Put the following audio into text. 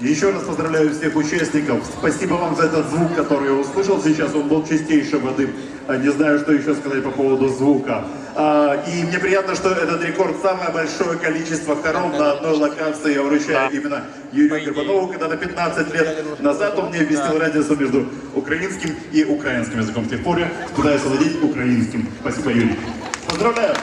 Еще раз поздравляю всех участников. Спасибо вам за этот звук, который я услышал сейчас. Он был чистейшей воды. А, Не знаю, что еще сказать по поводу звука. А, И мне приятно, что этот рекорд самое большое количество хоров на одной локации я вручаю именно Юрию Горбунову, когда на 15 лет назад он мне объяснил разницу между украинским и украинским языком. С тех пор я пытаюсь владеть украинским. Спасибо, Юрий. Поздравляю!